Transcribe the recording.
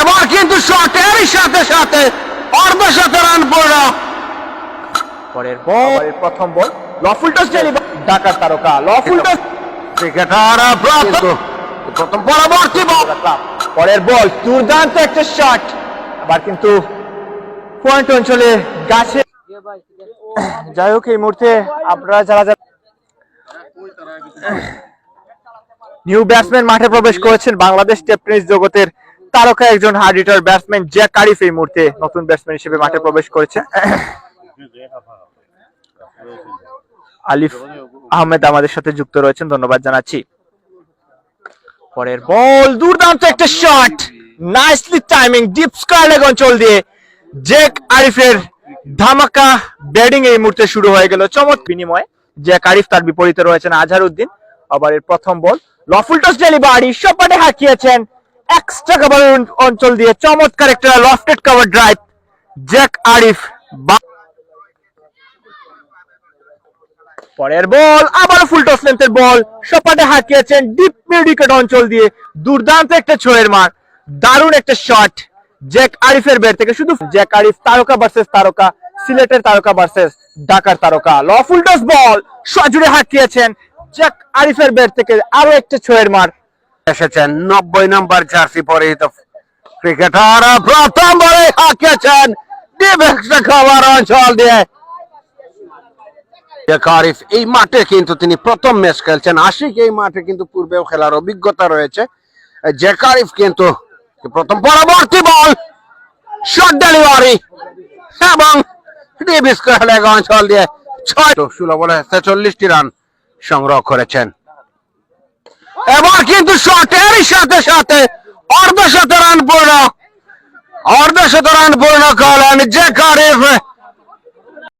এবার কিন্তু শটের সাথে সাথে অর্ধ শত রান পড়ল। পরের বল প্রথম বল লফুল টস ঢাকার তারকা লফুল টস ক্রিকেটার প্রথম পরবর্তী বল পরের বল দুর্দান্ত একটা শট আবার কিন্তু পয়েন্ট অঞ্চলে গাছে। যাই হোক এই মুহূর্তে আপনারা যারা যারা নিউ ব্যাটসম্যান মাঠে প্রবেশ করেছেন বাংলাদেশ টেনিস জগতের তারকা একজন hard hitter batsman Jack Arif এই মুহূর্তে নতুন ব্যাটসম্যান হিসেবে মাঠে প্রবেশ করেছে আলিফ আহমেদ আমাদের সাথে যুক্ত রয়েছেন, ধন্যবাদ জানাচ্ছি। পরের বল, দুর্দান্ত একটা shot nicely timing deep square leg অঞ্চল দিয়ে জেক আরিফের ধামাকা ব্যাটিং এই মুহূর্তে শুরু হয়ে গেল। চমৎ বিনিময়ে জেক আরিফ তার বিপরীতে রয়েছেন আজহারউদ্দিন। ওভারের প্রথম বল লফুল টস ডেলিভারি সপাটে হাঁকিয়েছেন। এক্সট্রা কভার অঞ্চল দিয়ে চমৎকার একটা lofted cover drive Jake Arif পরের বল আবার ফুল টস লেন্থের বল। সপাটে হাঁকিয়েছেন ডিপ মিউডিকেট অঞ্চল দিয়ে। দুর্দান্ত একটা ছোয়ের মার। দারুণ একটা শট জ্যাক আরিফের বের থেকে শুধু জ্যাক আরিফ তারকা ভার্সেস তারকা, সিলেটের তারকা ভার্সেস ঢাকার তারকা। ল ফুল টস বল সজুড়ে হাঁকিয়েছেন জ্যাক আরিফের ব্যাট থেকে আরও একটা ছোয়ের মার। এসেছেন নব্বই নম্বর জার্সি পরিহিত ক্রিকেটার খাবার অঞ্চল দিয়ে। কারিফ এই মাঠে কিন্তু তিনি প্রথম ম্যাচ খেলছেন। আশিক, এই মাঠে কিন্তু পূর্বেও খেলার অভিজ্ঞতা রয়েছে। যে কারিফ কিন্তু প্রথম পরবর্তী বল শর্ট ডেলিভারি এবং লেগ অঞ্চল দিয়ে ছয়। ষোলো বলে ছেচল্লিশটি রান সংগ্রহ করেছেন। এবার কিন্তু শটের সাথে সাথে অর্ধ শত রান পূর্ণ অর্ধ শত রান পূর্ণ করলেন যে কারিফ